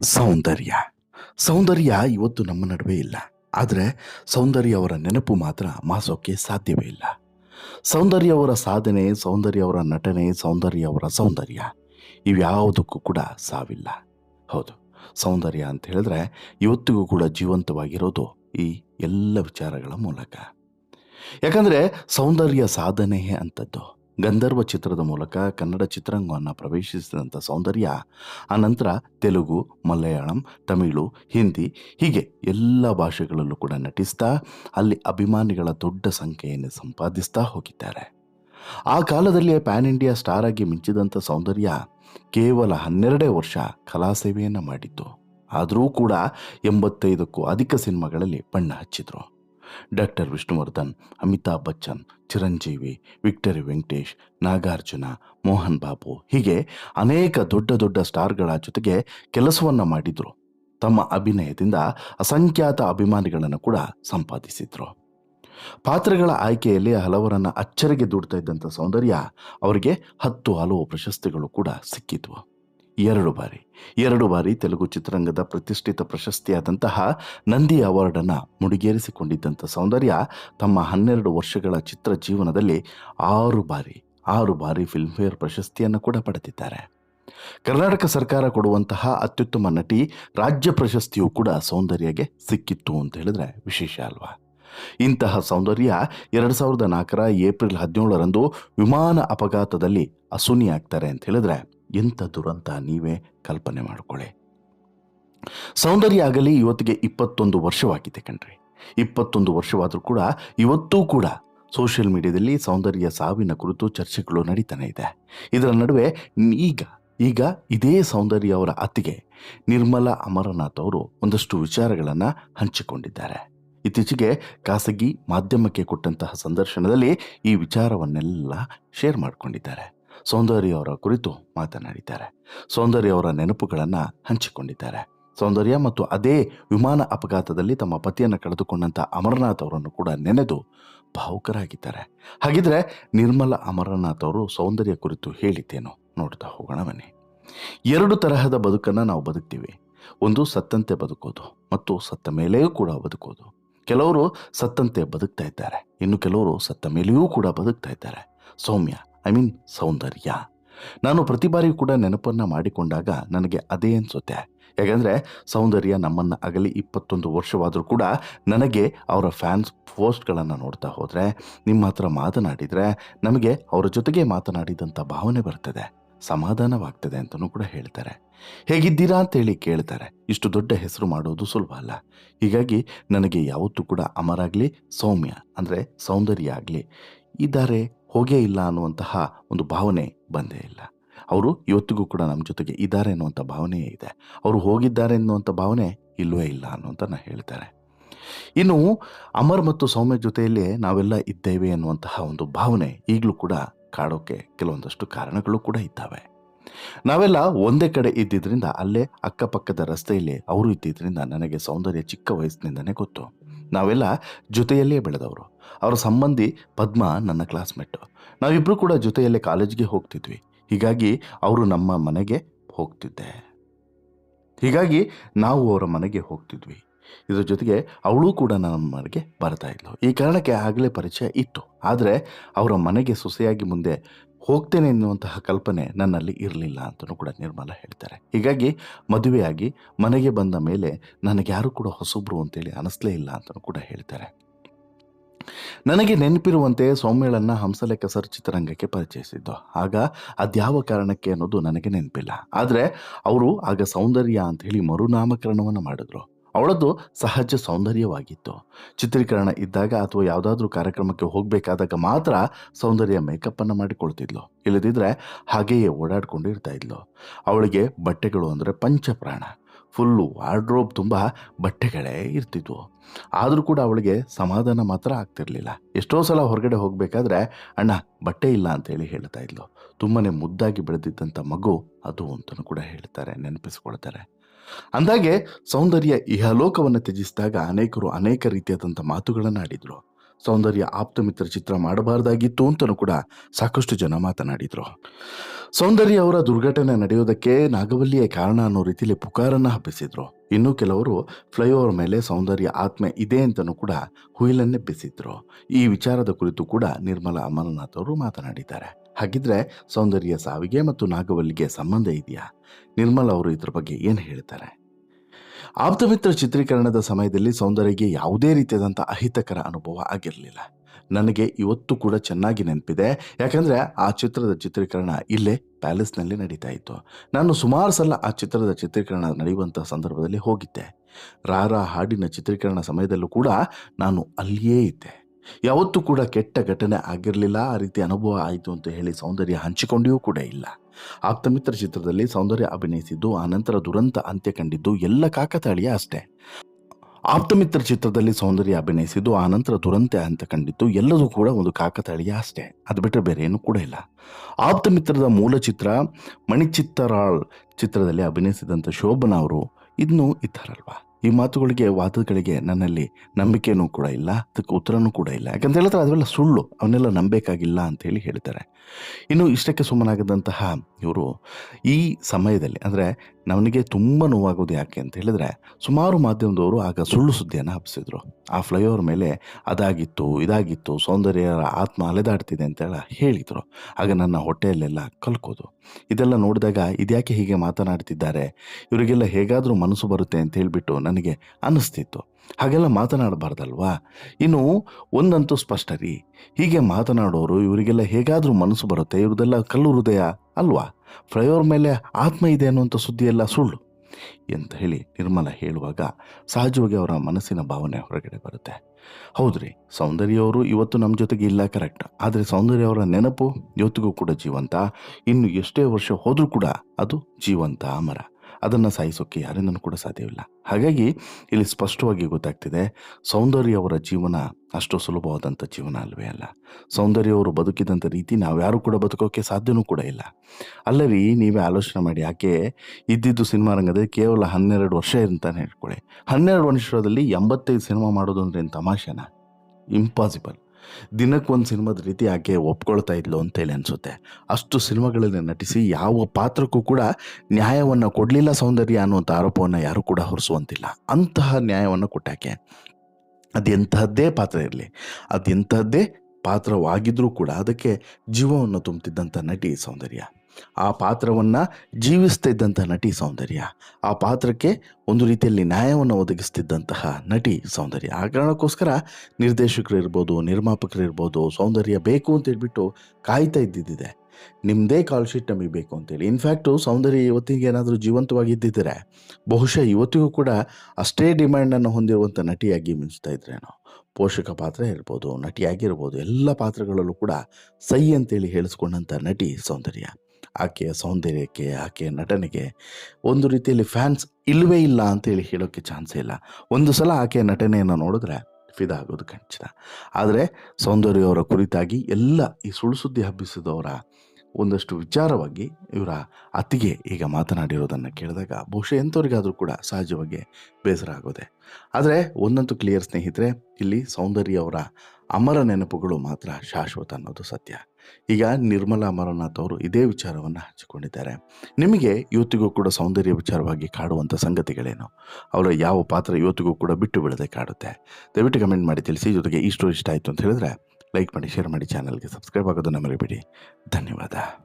ಸೌಂದರ್ಯ. ಸೌಂದರ್ಯ ಇವತ್ತು ನಮ್ಮ ನಡುವೆ ಇಲ್ಲ. ಆದರೆ ಸೌಂದರ್ಯ ಅವರ ನೆನಪು ಮಾತ್ರ ಮಾಸೋಕ್ಕೆ ಸಾಧ್ಯವೇ ಇಲ್ಲ. ಸೌಂದರ್ಯ ಅವರ ಸಾಧನೆ, ಸೌಂದರ್ಯ ಅವರ ನಟನೆ, ಸೌಂದರ್ಯ ಅವರ ಸೌಂದರ್ಯ ಇವ್ಯಾವುದಕ್ಕೂ ಕೂಡ ಸಾವಿಲ್ಲ. ಹೌದು, ಸೌಂದರ್ಯ ಅಂತ ಹೇಳಿದ್ರೆ ಇವತ್ತಿಗೂ ಕೂಡ ಜೀವಂತವಾಗಿರೋದು ಈ ಎಲ್ಲ ವಿಚಾರಗಳ ಮೂಲಕ. ಯಾಕಂದರೆ ಸೌಂದರ್ಯ ಸಾಧನೆ ಅಂಥದ್ದು ಗಂಧರ್ವ ಚಿತ್ರದ ಮೂಲಕ ಕನ್ನಡ ಚಿತ್ರರಂಗವನ್ನು ಪ್ರವೇಶಿಸಿದಂಥ ಸೌಂದರ್ಯ ಆನಂತರ ತೆಲುಗು, ಮಲಯಾಳಂ, ತಮಿಳು, ಹಿಂದಿ ಹೀಗೆ ಎಲ್ಲ ಭಾಷೆಗಳಲ್ಲೂ ಕೂಡ ನಟಿಸ್ತಾ, ಅಲ್ಲಿ ಅಭಿಮಾನಿಗಳ ದೊಡ್ಡ ಸಂಖ್ಯೆಯನ್ನು ಸಂಪಾದಿಸ್ತಾ ಹೋಗಿದ್ದಾರೆ. ಆ ಕಾಲದಲ್ಲಿ ಪ್ಯಾನ್ ಇಂಡಿಯಾ ಸ್ಟಾರ್ ಆಗಿ ಮಿಂಚಿದಂಥ ಸೌಂದರ್ಯ ಕೇವಲ ಹನ್ನೆರಡೇ ವರ್ಷ ಕಲಾ ಸೇವೆಯನ್ನು ಮಾಡಿದ್ದು ಆದರೂ ಕೂಡ ಎಂಬತ್ತೈದಕ್ಕೂ ಅಧಿಕ ಸಿನಿಮಾಗಳಲ್ಲಿ ಬಣ್ಣ ಹಚ್ಚಿದ್ರು. ಡಾಕ್ಟರ್ ವಿಷ್ಣುವರ್ಧನ್, ಅಮಿತಾಬ್ ಬಚ್ಚನ್, ಚಿರಂಜೀವಿ, ವಿಕ್ಟರಿ ವೆಂಕಟೇಶ್, ನಾಗಾರ್ಜುನ, ಮೋಹನ್ ಬಾಬು ಹೀಗೆ ಅನೇಕ ದೊಡ್ಡ ದೊಡ್ಡ ಸ್ಟಾರ್ಗಳ ಜೊತೆಗೆ ಕೆಲಸವನ್ನು ಮಾಡಿದರು. ತಮ್ಮ ಅಭಿನಯದಿಂದ ಅಸಂಖ್ಯಾತ ಅಭಿಮಾನಿಗಳನ್ನು ಕೂಡ ಸಂಪಾದಿಸಿದ್ರು. ಪಾತ್ರಗಳ ಆಯ್ಕೆಯಲ್ಲಿ ಹಲವರನ್ನು ಅಚ್ಚರಿಗೆ ದೂಡ್ತಾ ಇದ್ದಂಥ ಸೌಂದರ್ಯ ಅವರಿಗೆ ಹತ್ತು ಹಲವು ಪ್ರಶಸ್ತಿಗಳು ಕೂಡ ಸಿಕ್ಕಿದ್ವು. ಎರಡು ಬಾರಿ. ಎರಡು ಬಾರಿ ತೆಲುಗು ಚಿತ್ರರಂಗದ ಪ್ರತಿಷ್ಠಿತ ಪ್ರಶಸ್ತಿಯಾದಂತಹ ನಂದಿ ಅವಾರ್ಡನ್ನು ಮುಡಿಗೇರಿಸಿಕೊಂಡಿದ್ದಂಥ ಸೌಂದರ್ಯ ತಮ್ಮ ಹನ್ನೆರಡು ವರ್ಷಗಳ ಚಿತ್ರ ಜೀವನದಲ್ಲಿ ಆರು ಬಾರಿ ಆರು ಬಾರಿ ಫಿಲ್ಮ್ಫೇರ್ ಪ್ರಶಸ್ತಿಯನ್ನು ಕೂಡ ಪಡೆದಿದ್ದಾರೆ. ಕರ್ನಾಟಕ ಸರ್ಕಾರ ಕೊಡುವಂತಹ ಅತ್ಯುತ್ತಮ ನಟಿ, ರಾಜ್ಯ ಪ್ರಶಸ್ತಿಯೂ ಕೂಡ ಸೌಂದರ್ಯಗೆ ಸಿಕ್ಕಿತ್ತು ಅಂತ ಹೇಳಿದ್ರೆ ವಿಶೇಷ ಅಲ್ವಾ? ಇಂತಹ ಸೌಂದರ್ಯ ಎರಡು ಸಾವಿರದ ನಾಲ್ಕರ ಏಪ್ರಿಲ್ ಹದಿನೇಳರಂದು ವಿಮಾನ ಅಪಘಾತದಲ್ಲಿ ಅಸುನಿ ಆಗ್ತಾರೆ ಅಂತ ಹೇಳಿದ್ರೆ ಎಂಥ ದುರಂತ ನೀವೇ ಕಲ್ಪನೆ ಮಾಡಿಕೊಳ್ಳಿ. ಸೌಂದರ್ಯ ಆಗಲಿ ಇವತ್ತಿಗೆ ಇಪ್ಪತ್ತೊಂದು ವರ್ಷವಾಗಿದೆ ಕಣ್ರಿ. ಇಪ್ಪತ್ತೊಂದು ವರ್ಷವಾದರೂ ಕೂಡ, ಇವತ್ತೂ ಕೂಡ ಸೋಷಿಯಲ್ ಮೀಡಿಯಾದಲ್ಲಿ ಸೌಂದರ್ಯ ಸಾವಿನ ಕುರಿತು ಚರ್ಚೆಗಳು ನಡೀತಾನೆ ಇದೆ. ಇದರ ನಡುವೆ ಈಗ ಈಗ ಇದೇ ಸೌಂದರ್ಯ ಅವರ ಅತ್ತಿಗೆ ನಿರ್ಮಲಾ ಅಮರನಾಥ್ ಅವರು ಒಂದಷ್ಟು ವಿಚಾರಗಳನ್ನು ಹಂಚಿಕೊಂಡಿದ್ದಾರೆ. ಇತ್ತೀಚೆಗೆ ಖಾಸಗಿ ಮಾಧ್ಯಮಕ್ಕೆ ಕೊಟ್ಟಂತಹ ಸಂದರ್ಶನದಲ್ಲಿ ಈ ವಿಚಾರವನ್ನೆಲ್ಲ ಶೇರ್ ಮಾಡಿಕೊಂಡಿದ್ದಾರೆ. ಸೌಂದರ್ಯ ಅವರ ಕುರಿತು ಮಾತನಾಡಿದ್ದಾರೆ. ಸೌಂದರ್ಯ ಅವರ ನೆನಪುಗಳನ್ನು ಹಂಚಿಕೊಂಡಿದ್ದಾರೆ. ಸೌಂದರ್ಯ ಮತ್ತು ಅದೇ ವಿಮಾನ ಅಪಘಾತದಲ್ಲಿ ತಮ್ಮ ಪತಿಯನ್ನು ಕಳೆದುಕೊಂಡಂಥ ಅಮರನಾಥ್ ಅವರನ್ನು ಕೂಡ ನೆನೆದು ಭಾವುಕರಾಗಿದ್ದಾರೆ. ಹಾಗಿದ್ರೆ ನಿರ್ಮಲ ಅಮರನಾಥ್ ಅವರು ಸೌಂದರ್ಯ ಕುರಿತು ಹೇಳಿದ್ದೇನು? ನೋಡ್ತಾ ಹೋಗೋಣ ಬನ್ನಿ. ಎರಡು ತರಹದ ಬದುಕನ್ನು ನಾವು ಬದುಕ್ತೀವಿ. ಒಂದು ಸತ್ತಂತೆ ಬದುಕೋದು ಮತ್ತು ಸತ್ತ ಮೇಲೆಯೂ ಕೂಡ ಬದುಕೋದು. ಕೆಲವರು ಸತ್ತಂತೆ ಬದುಕ್ತಾ ಇದ್ದಾರೆ. ಇನ್ನು ಕೆಲವರು ಸತ್ತ ಮೇಲೆಯೂ ಕೂಡ ಬದುಕ್ತಾ ಇದ್ದಾರೆ. Soumya I mean Soundarya. ನಾನು ಪ್ರತಿ ಬಾರಿಯೂ ಕೂಡ ನೆನಪನ್ನು ಮಾಡಿಕೊಂಡಾಗ ನನಗೆ ಅದೇ ಅನಿಸುತ್ತೆ. ಯಾಕೆಂದರೆ ಸೌಂದರ್ಯ ನಮ್ಮನ್ನು ಅಗಲಿ ಇಪ್ಪತ್ತೊಂದು ವರ್ಷವಾದರೂ ಕೂಡ ನನಗೆ ಅವರ ಫ್ಯಾನ್ಸ್ ಪೋಸ್ಟ್ಗಳನ್ನು ನೋಡ್ತಾ ಹೋದರೆ ನಿಮ್ಮ ಹತ್ರ ಮಾತನಾಡಿದರೆ ನಮಗೆ ಅವರ ಜೊತೆಗೆ ಮಾತನಾಡಿದಂಥ ಭಾವನೆ ಬರ್ತದೆ. ಸಮಾಧಾನವಾಗ್ತದೆ ಅಂತಲೂ ಕೂಡ ಹೇಳ್ತಾರೆ. ಹೇಗಿದ್ದೀರಾ ಅಂತೇಳಿ ಕೇಳ್ತಾರೆ. ಇಷ್ಟು ದೊಡ್ಡ ಹೆಸರು ಮಾಡೋದು ಸುಲಭ ಅಲ್ಲ. ಹೀಗಾಗಿ ನನಗೆ ಯಾವತ್ತೂ ಕೂಡ ಅಮರಾಗಲಿ, ಸೌಮ್ಯ, ಅಂದರೆ ಸೌಂದರ್ಯ ಆಗಲಿ ಇದ್ದಾರೆ ಹೋಗೇ ಇಲ್ಲ ಅನ್ನುವಂತಹ ಒಂದು ಭಾವನೆ ಬಂದೇ ಇಲ್ಲ. ಅವರು ಇವತ್ತಿಗೂ ಕೂಡ ನಮ್ಮ ಜೊತೆಗೆ ಇದ್ದಾರೆ ಅನ್ನುವಂಥ ಭಾವನೆಯೇ ಇದೆ. ಅವರು ಹೋಗಿದ್ದಾರೆ ಅನ್ನುವಂಥ ಭಾವನೆ ಇಲ್ಲವೇ ಇಲ್ಲ ಅನ್ನುವಂಥ ಹೇಳ್ತಾರೆ ಇನ್ನು ಅಮರ್ ಮತ್ತು ಸೌಮ್ಯ ಜೊತೆಯಲ್ಲಿ ನಾವೆಲ್ಲ ಇದ್ದೇವೆ ಅನ್ನುವಂತಹ ಒಂದು ಭಾವನೆ ಈಗಲೂ ಕೂಡ ಕಾಡೋಕ್ಕೆ ಕೆಲವೊಂದಷ್ಟು ಕಾರಣಗಳು ಕೂಡ ಇದ್ದಾವೆ. ನಾವೆಲ್ಲ ಒಂದೇ ಕಡೆ ಇದ್ದಿದ್ದರಿಂದ ಅಲ್ಲೇ ಅಕ್ಕಪಕ್ಕದ ರಸ್ತೆಯಲ್ಲಿ ಅವರು ಇದ್ದಿದ್ದರಿಂದ ನನಗೆ ಸೌಂದರ್ಯ ಚಿಕ್ಕ ವಯಸ್ಸಿನಿಂದನೇ ಗೊತ್ತು. ನಾವೆಲ್ಲ ಜೊತೆಯಲ್ಲೇ ಬೆಳೆದವರು. ಅವರ ಸಂಬಂಧಿ ಪದ್ಮ ನನ್ನ ಕ್ಲಾಸ್ಮೇಟು. ನಾವಿಬ್ಬರು ಕೂಡ ಜೊತೆಯಲ್ಲೇ ಕಾಲೇಜ್ಗೆ ಹೋಗ್ತಿದ್ವಿ. ಹೀಗಾಗಿ ಅವರು ನಮ್ಮ ಮನೆಗೆ ಹೋಗ್ತಿದ್ದೆ. ಹೀಗಾಗಿ ನಾವು ಅವರ ಮನೆಗೆ ಹೋಗ್ತಿದ್ವಿ. ಇದರ ಜೊತೆಗೆ ಅವಳು ಕೂಡ ನನ್ನ ಮನೆಗೆ ಬರ್ತಾ ಇದ್ಲು. ಈ ಕಾರಣಕ್ಕೆ ಆಗಲೇ ಪರಿಚಯ ಇತ್ತು. ಆದರೆ ಅವರ ಮನೆಗೆ ಸೊಸೆಯಾಗಿ ಮುಂದೆ ಹೋಗ್ತೇನೆ ಎನ್ನುವಂತಹ ಕಲ್ಪನೆ ನನ್ನಲ್ಲಿ ಇರಲಿಲ್ಲ ಅಂತಲೂ ಕೂಡ ನಿರ್ಮಲ ಹೇಳ್ತಾರೆ. ಹೀಗಾಗಿ ಮದುವೆಯಾಗಿ ಮನೆಗೆ ಬಂದ ಮೇಲೆ ನನಗೆ ಯಾರು ಕೂಡ ಹೊಸಬ್ರು ಅಂತೇಳಿ ಅನಿಸ್ಲೇ ಇಲ್ಲ ಅಂತಲೂ ಕೂಡ ಹೇಳ್ತಾರೆ. ನನಗೆ ನೆನಪಿರುವಂತೆ ಸೌಮ್ಯಳನ್ನ ಹಂಸಲೇಖ ಸರ್ ಚಿತ್ರರಂಗಕ್ಕೆ ಪರಿಚಯಿಸಿದ್ದು. ಆಗ ಅದ್ಯಾವ ಕಾರಣಕ್ಕೆ ಅನ್ನೋದು ನನಗೆ ನೆನಪಿಲ್ಲ. ಆದರೆ ಅವರು ಆಗ ಸೌಂದರ್ಯ ಅಂತ ಹೇಳಿ ಮರುನಾಮಕರಣವನ್ನು ಮಾಡಿದ್ರು. ಅವಳದ್ದು ಸಹಜ ಸೌಂದರ್ಯವಾಗಿತ್ತು. ಚಿತ್ರೀಕರಣ ಇದ್ದಾಗ ಅಥವಾ ಯಾವುದಾದ್ರೂ ಕಾರ್ಯಕ್ರಮಕ್ಕೆ ಹೋಗಬೇಕಾದಾಗ ಮಾತ್ರ ಸೌಂದರ್ಯ ಮೇಕಪ್ಪನ್ನು ಮಾಡಿಕೊಳ್ತಿದ್ಲು. ಇಲ್ಲದಿದ್ದರೆ ಹಾಗೆಯೇ ಓಡಾಡ್ಕೊಂಡು ಇರ್ತಾ ಇದ್ಲು. ಅವಳಿಗೆ ಬಟ್ಟೆಗಳು ಅಂದರೆ ಪಂಚಪ್ರಾಣ. ಫುಲ್ಲು ವಾರ್ಡ್ರೋಬ್ ತುಂಬ ಬಟ್ಟೆಗಳೇ ಇರ್ತಿದ್ವು. ಆದರೂ ಕೂಡ ಅವಳಿಗೆ ಸಮಾಧಾನ ಮಾತ್ರ ಆಗ್ತಿರ್ಲಿಲ್ಲ. ಎಷ್ಟೋ ಸಲ ಹೊರಗಡೆ ಹೋಗಬೇಕಾದ್ರೆ, ಅಣ್ಣ, ಬಟ್ಟೆ ಇಲ್ಲ ಅಂತೇಳಿ ಹೇಳ್ತಾ ಇದ್ಲು. ತುಂಬಾ ಮುದ್ದಾಗಿ ಬೆಳೆದಿದ್ದಂಥ ಮಗು ಅದು ಅಂತಲೂ ಕೂಡ ಹೇಳ್ತಾರೆ, ನೆನಪಿಸ್ಕೊಳ್ತಾರೆ. ಅಂದಾಗೆ ಸೌಂದರ್ಯ ಇಹಲೋಕವನ್ನು ತ್ಯಜಿಸಿದಾಗ ಅನೇಕರು ಅನೇಕ ರೀತಿಯಾದಂಥ ಮಾತುಗಳನ್ನು ಆಡಿದರು. ಸೌಂದರ್ಯ ಆಪ್ತಮಿತ್ರ ಚಿತ್ರ ಮಾಡಬಾರ್ದಾಗಿತ್ತು ಅಂತಲೂ ಕೂಡ ಸಾಕಷ್ಟು ಜನ ಮಾತನಾಡಿದರು. ಸೌಂದರ್ಯ ಅವರ ದುರ್ಘಟನೆ ನಡೆಯೋದಕ್ಕೆ ನಾಗವಲ್ಲಿಯೇ ಕಾರಣ ಅನ್ನೋ ರೀತಿಯಲ್ಲಿ ಪುಕಾರನ್ನು ಹಬ್ಬಿಸಿದ್ರು. ಇನ್ನು ಕೆಲವರು ಫ್ಲೈಓವರ್ ಮೇಲೆ ಸೌಂದರ್ಯ ಆತ್ಮೆ ಇದೆ ಅಂತಲೂ ಕೂಡ ಹುಯಿಲನ್ನೆಬ್ಬಿಸಿದ್ರು ಈ ವಿಚಾರದ ಕುರಿತು ಕೂಡ ನಿರ್ಮಲಾ ಅಮರನಾಥ್ ಅವರು ಮಾತನಾಡಿದ್ದಾರೆ. ಹಾಗಿದ್ರೆ ಸೌಂದರ್ಯ ಸಾವಿಗೆ ಮತ್ತು ನಾಗವಲ್ಲಿಗೆ ಸಂಬಂಧ ಇದೆಯಾ? ನಿರ್ಮಲಾ ಅವರು ಇದ್ರ ಬಗ್ಗೆ ಏನು ಹೇಳ್ತಾರೆ? ಆಪ್ತಮಿತ್ರ ಚಿತ್ರೀಕರಣದ ಸಮಯದಲ್ಲಿ ಸೌಂದರ್ಯಗೆ ಯಾವುದೇ ರೀತಿಯಾದಂಥ ಅಹಿತಕರ ಅನುಭವ ಆಗಿರಲಿಲ್ಲ. ನನಗೆ ಇವತ್ತು ಕೂಡ ಚೆನ್ನಾಗಿ ನೆನಪಿದೆ. ಯಾಕಂದರೆ ಆ ಚಿತ್ರದ ಚಿತ್ರೀಕರಣ ಇಲ್ಲೇ ಪ್ಯಾಲೇಸ್ನಲ್ಲಿ ನಡೀತಾ ಇತ್ತು. ನಾನು ಸುಮಾರು ಸಲ ಆ ಚಿತ್ರದ ಚಿತ್ರೀಕರಣ ನಡೆಯುವಂಥ ಸಂದರ್ಭದಲ್ಲಿ ಹೋಗಿದ್ದೆ. ರಾರಾ ಹಾಡಿನ ಚಿತ್ರೀಕರಣ ಸಮಯದಲ್ಲೂ ಕೂಡ ನಾನು ಅಲ್ಲಿಯೇ ಇದ್ದೆ. ಯಾವತ್ತೂ ಕೂಡ ಕೆಟ್ಟ ಘಟನೆ ಆಗಿರಲಿಲ್ಲ, ಆ ರೀತಿ ಅನುಭವ ಆಯಿತು ಅಂತ ಹೇಳಿ ಸೌಂದರ್ಯ ಹಂಚಿಕೊಂಡಿಯೂ ಕೂಡ ಇಲ್ಲ. ಆಪ್ತಮಿತ್ರ ಚಿತ್ರದಲ್ಲಿ ಸೌಂದರ್ಯ ಅಭಿನಯಿಸಿದ್ದು ಆನಂತರ ನಂತರ ದುರಂತ ಅಂತ್ಯ ಕಂಡಿದ್ದು ಎಲ್ಲ ಕಾಕತಾಳೀಯ ಅಷ್ಟೇ. ಆಪ್ತಮಿತ್ರ ಚಿತ್ರದಲ್ಲಿ ಸೌಂದರ್ಯ ಅಭಿನಯಿಸಿದ್ದು ಆನಂತರ ನಂತರ ದುರಂತ ಅಂತ ಕಂಡಿದ್ದು ಎಲ್ಲದೂ ಕೂಡ ಒಂದು ಕಾಕತಾಳೀಯ ಅಷ್ಟೇ. ಅದು ಬಿಟ್ಟರೆ ಬೇರೆ ಏನೂ ಕೂಡ ಇಲ್ಲ. ಆಪ್ತಮಿತ್ರದ ಮೂಲ ಚಿತ್ರ ಮಣಿಚಿತ್ತರಾಳ್ ಚಿತ್ರದಲ್ಲಿ ಅಭಿನಯಿಸಿದಂಥ ಶೋಭನಾ ಅವರು ಇನ್ನೂ ಇದ್ದಾರಲ್ವಾ? ಈ ಮಾತುಗಳಿಗೆ, ವಾದಗಳಿಗೆ ನನ್ನಲ್ಲಿ ನಂಬಿಕೆನೂ ಕೂಡ ಇಲ್ಲ, ಅದಕ್ಕೆ ಉತ್ತರನೂ ಕೂಡ ಇಲ್ಲ. ಯಾಕಂತ ಹೇಳಿದ್ರೆ ಅದೆಲ್ಲ ಸುಳ್ಳು, ಅವನ್ನೆಲ್ಲ ನಂಬೇಕಾಗಿಲ್ಲ ಅಂತ ಹೇಳಿ ಹೇಳ್ತಾರೆ ಇನ್ನು ಇಷ್ಟಕ್ಕೆ ಸುಮ್ಮನಾಗದಂತಹ ಇವರು ಈ ಸಮಯದಲ್ಲಿ, ಅಂದರೆ ನನಗೆ ತುಂಬ ನೋವಾಗೋದು ಯಾಕೆ ಅಂತ ಹೇಳಿದ್ರೆ, ಸುಮಾರು ಮಾಧ್ಯಮದವರು ಆಗ ಸುಳ್ಳು ಸುದ್ದಿಯನ್ನು ಹಬ್ಬಿಸಿದ್ರು ಆ ಫ್ಲೈಓವರ್ ಮೇಲೆ ಅದಾಗಿತ್ತು, ಇದಾಗಿತ್ತು ಸೌಂದರ್ಯ ಆತ್ಮ ಅಲೆದಾಡ್ತಿದೆ ಅಂತೆಲ್ಲ ಹೇಳಿದರು. ಆಗ ನನ್ನ ಹೊಟ್ಟೆಯಲ್ಲೆಲ್ಲ ಕಲ್ಕೋದು. ಇದೆಲ್ಲ ನೋಡಿದಾಗ ಇದ್ಯಾಕೆ ಹೀಗೆ ಮಾತನಾಡ್ತಿದ್ದಾರೆ? ಇವರಿಗೆಲ್ಲ ಹೇಗಾದರೂ ಮನಸ್ಸು ಬರುತ್ತೆ ಅಂತ ಹೇಳಿಬಿಟ್ಟು ನನಗೆ ಅನ್ನಿಸ್ತಿತ್ತು. ಹಾಗೆಲ್ಲ ಮಾತನಾಡಬಾರ್ದಲ್ವಾ? ಇನ್ನು ಒಂದಂತೂ ಸ್ಪಷ್ಟ ರೀ. ಹೀಗೆ ಮಾತನಾಡೋರು ಇವರಿಗೆಲ್ಲ ಹೇಗಾದರೂ ಮನಸ್ಸು ಬರುತ್ತೆ, ಇವ್ರದೆಲ್ಲ ಕಲ್ಲು ಹೃದಯ ಅಲ್ವಾ? ಫ್ಲೈಓವರ್ ಮೇಲೆ ಆತ್ಮ ಇದೆ ಅನ್ನುವಂಥ ಸುದ್ದಿ ಎಲ್ಲ ಸುಳ್ಳು. ಅಂತ ಹೇಳಿ ನಿರ್ಮಲ ಹೇಳುವಾಗ ಸಹಜವಾಗಿ ಅವರ ಮನಸ್ಸಿನ ಭಾವನೆ ಹೊರಗಡೆ ಬರುತ್ತೆ. ಹೌದ್ರಿ ಸೌಂದರ್ಯ ಅವರು ಇವತ್ತು ನಮ್ಮ ಜೊತೆಗೆ ಇಲ್ಲ, ಕರೆಕ್ಟ್. ಆದರೆ ಸೌಂದರ್ಯ ಅವರ ನೆನಪು, ಇವತ್ತಿಗೂ ಕೂಡ ಜೀವಂತ, ಇನ್ನು ಎಷ್ಟೇ ವರ್ಷ ಹೋದರೂ ಕೂಡ ಅದು ಜೀವಂತ ಅಮರ. ಅದನ್ನು ಸಾಯಿಸೋಕ್ಕೆ ಯಾರಿಂದನೂ ಕೂಡ ಸಾಧ್ಯವಿಲ್ಲ. ಹಾಗಾಗಿ ಇಲ್ಲಿ ಸ್ಪಷ್ಟವಾಗಿ ಗೊತ್ತಾಗ್ತಿದೆ, ಸೌಂದರ್ಯ ಅವರ ಜೀವನ ಅಷ್ಟು ಸುಲಭವಾದಂಥ ಜೀವನ ಅಲ್ವೇ ಅಲ್ಲ. ಸೌಂದರ್ಯ ಅವರು ಬದುಕಿದಂಥ ರೀತಿ ನಾವ್ಯಾರು ಕೂಡ ಬದುಕೋಕ್ಕೆ ಸಾಧ್ಯವೂ ಕೂಡ ಇಲ್ಲ. ಅಲ್ಲರಿ, ನೀವೇ ಆಲೋಚನೆ ಮಾಡಿ, ಯಾಕೆ ಇದ್ದಿದ್ದು ಸಿನಿಮಾ ರಂಗದಲ್ಲಿ ಕೇವಲ ಹನ್ನೆರಡು ವರ್ಷ ಇರ್ತಾನೆ ಹೇಳ್ಕೊಳ್ಳಿ. ಹನ್ನೆರಡು ವರ್ಷದಲ್ಲಿ ಎಂಬತ್ತೈದು ಸಿನಿಮಾ ಮಾಡೋದು ಅಂದ್ರೆ ಏನು ತಮಾಷೆನಾ? ಇಂಪಾಸಿಬಲ್ ದಿನಕ್ಕೊಂದು ಸಿನಿಮಾದ ರೀತಿ ಆಕೆ ಒಪ್ಕೊಳ್ತಾ ಇದ್ಲು ಅಂತೇಳಿ ಅನಿಸುತ್ತೆ. ಅಷ್ಟು ಸಿನಿಮಾಗಳಲ್ಲಿ ನಟಿಸಿ ಯಾವ ಪಾತ್ರಕ್ಕೂ ಕೂಡ ನ್ಯಾಯವನ್ನು ಕೊಡಲಿಲ್ಲ ಸೌಂದರ್ಯ ಅನ್ನುವಂಥ ಆರೋಪವನ್ನು ಯಾರೂ ಕೂಡ ಹೊರಿಸುವಂತಿಲ್ಲ. ಅಂತಹ ನ್ಯಾಯವನ್ನು ಕೊಟ್ಟಾಕೆ. ಅದೆಂತಹದ್ದೇ ಪಾತ್ರ ಇರಲಿ. ಅದೆಂತಹದ್ದೇ ಪಾತ್ರವಾಗಿದ್ರೂ ಕೂಡ ಅದಕ್ಕೆ ಜೀವವನ್ನು ತುಂಬುತ್ತಿದ್ದಂಥ ನಟಿ ಸೌಂದರ್ಯ. ಆ ಪಾತ್ರವನ್ನು ಜೀವಿಸ್ತಾ ಇದ್ದಂಥ ನಟಿ ಸೌಂದರ್ಯ, ಆ ಪಾತ್ರಕ್ಕೆ ಒಂದು ರೀತಿಯಲ್ಲಿ ನ್ಯಾಯವನ್ನು ಒದಗಿಸ್ತಿದ್ದಂತಹ ನಟಿ ಸೌಂದರ್ಯ. ಆ ಕಾರಣಕ್ಕೋಸ್ಕರ ನಿರ್ದೇಶಕರು ಇರ್ಬೋದು, ನಿರ್ಮಾಪಕರು ಇರ್ಬೋದು, ಸೌಂದರ್ಯ ಬೇಕು ಅಂತ ಹೇಳ್ಬಿಟ್ಟು ಕಾಯ್ತಾ ಇದ್ದಿದ್ದಿದೆ. ನಿಮ್ಮದೇ ಕಾಲ್ ಶೀಟ್ ನಮಗೆ ಬೇಕು ಅಂತೇಳಿ. ಇನ್ಫ್ಯಾಕ್ಟು ಸೌಂದರ್ಯ ಇವತ್ತಿಗೆ ಏನಾದರೂ ಜೀವಂತವಾಗಿ ಇದ್ದಿದ್ದರೆ ಬಹುಶಃ ಇವತ್ತಿಗೂ ಕೂಡ ಅಷ್ಟೇ ಡಿಮ್ಯಾಂಡನ್ನು ಹೊಂದಿರುವಂಥ ನಟಿಯಾಗಿ ಮಿಂಚ್ತಾ ಇದ್ರೇನೋ ಪೋಷಕ ಪಾತ್ರ ಇರ್ಬೋದು, ನಟಿಯಾಗಿರ್ಬೋದು, ಎಲ್ಲ ಪಾತ್ರಗಳಲ್ಲೂ ಕೂಡ ಸೈ ಅಂತೇಳಿ ಹೇಳಿಸ್ಕೊಂಡಂಥ ನಟಿ ಸೌಂದರ್ಯ. ಆಕೆಯ ಸೌಂದರ್ಯಕ್ಕೆ, ಆಕೆಯ ನಟನೆಗೆ ಒಂದು ರೀತಿಯಲ್ಲಿ ಫ್ಯಾನ್ಸ್ ಇಲ್ಲವೇ ಇಲ್ಲ ಅಂತೇಳಿ ಹೇಳೋಕ್ಕೆ ಚಾನ್ಸೇ ಇಲ್ಲ. ಒಂದು ಸಲ ಆಕೆಯ ನಟನೆಯನ್ನು ನೋಡಿದ್ರೆ ಫಿದಾ ಆಗೋದು ಖಂಡಿತ. ಆದರೆ ಸೌಂದರ್ಯ ಅವರ ಕುರಿತಾಗಿ ಎಲ್ಲ ಈ ಸುಳ್ಳು ಸುದ್ದಿ ಹಬ್ಬಿಸಿದವರ ಒಂದಷ್ಟು ವಿಚಾರವಾಗಿ ಇವರ ಅತ್ತಿಗೆ ಈಗ ಮಾತನಾಡಿರೋದನ್ನು ಕೇಳಿದಾಗ ಬಹುಶಃ ಎಂಥವ್ರಿಗಾದರೂ ಕೂಡ ಸಹಜವಾಗಿ ಬೇಸರ ಆಗೋದೆ. ಆದರೆ ಒಂದಂತೂ ಕ್ಲಿಯರ್ ಸ್ನೇಹಿತರೆ, ಇಲ್ಲಿ ಸೌಂದರ್ಯ ಅವರ ಅಮರ ನೆನಪುಗಳು ಮಾತ್ರ ಶಾಶ್ವತ ಅನ್ನೋದು ಸತ್ಯ. ಈಗ ನಿರ್ಮಲಾ ಅಮರನಾಥ್ ಅವರು ಇದೇ ವಿಚಾರವನ್ನು ಹಚ್ಚಿಕೊಂಡಿದ್ದಾರೆ ನಿಮಗೆ ಇವತ್ತಿಗೂ ಕೂಡ ಸೌಂದರ್ಯ ವಿಚಾರವಾಗಿ ಕಾಡುವಂಥ ಸಂಗತಿಗಳೇನು? ಅವರ ಯಾವ ಪಾತ್ರ ಇವತ್ತಿಗೂ ಕೂಡ ಬಿಟ್ಟು ಬಿಡದೆ ಕಾಡುತ್ತೆ? ದಯವಿಟ್ಟು ಕಮೆಂಟ್ ಮಾಡಿ ತಿಳಿಸಿ, ಜೊತೆಗೆ ಇಷ್ಟು ಇಷ್ಟ ಆಯಿತು ಅಂತ ಹೇಳಿದ್ರೆ ಲೈಕ್ ಮಾಡಿ, ಶೇರ್ ಮಾಡಿ, ಚಾನಲ್ಗೆ ಸಬ್ಸ್ಕ್ರೈಬ್ ಆಗೋದನ್ನು ಮರಿಬೇಡಿ. ಧನ್ಯವಾದ.